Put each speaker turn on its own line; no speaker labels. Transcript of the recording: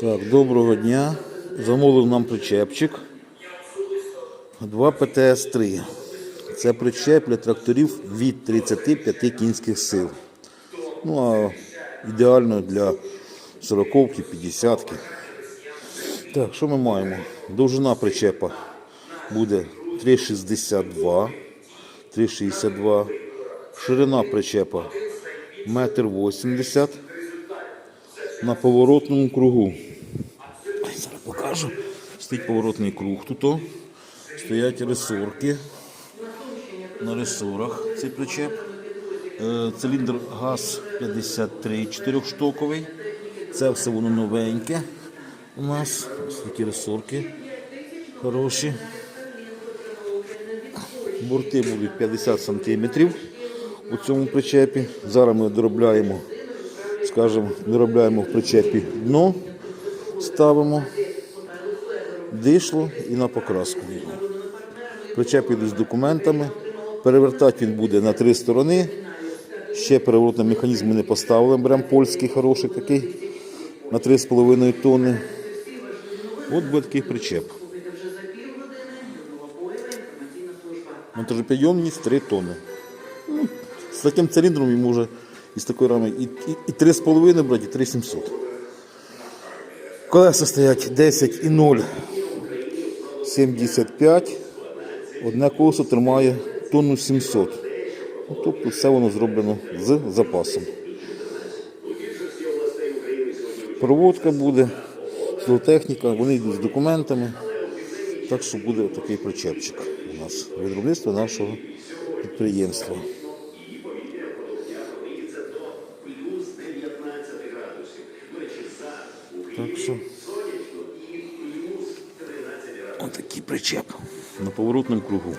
Так, доброго дня. Замовив нам причепчик. 2 ПТС-3. Це причеп для тракторів від 35 кінських сил. Ну а ідеально для 40-ки, 50-ки. Так, що ми маємо? Довжина причепа буде 3,62. 3,62. Ширина причепа 1,80 м на поворотному кругу. Покажу. Стоїть поворотний круг тут. Стоять ресорки. На ресорах цей причеп. Е, Циліндр ГАЗ 53 чотирьохштоковий. Це все воно новеньке у нас. Ось такі ресорки хороші. Борти будуть 50 см у цьому причепі. Зараз ми доробляємо, скажімо, доробляємо в причепі дно, ставимо, дишло і на покраску. Причеп іде з документами. Перевертати він буде на три сторони. Ще переворотний механізм ми не поставили. Беремо польський хороший такий на 3,5 тонни. От буде такий причеп. Монтажопідйомність 3 тонни. Ну, з таким циліндром йому вже із такої рами і, і, і 3,5 брати, і 3,700. Колеса стоять 10 і 0. 75. Одне колесо тримає тонну 700. Ну, тобто все воно зроблено з запасом. Проводка буде, зоотехніка, вони йдуть з документами. Так що буде такий причепчик у нас виробництво нашого підприємства. Так що отакий причеп на поворотному кругу.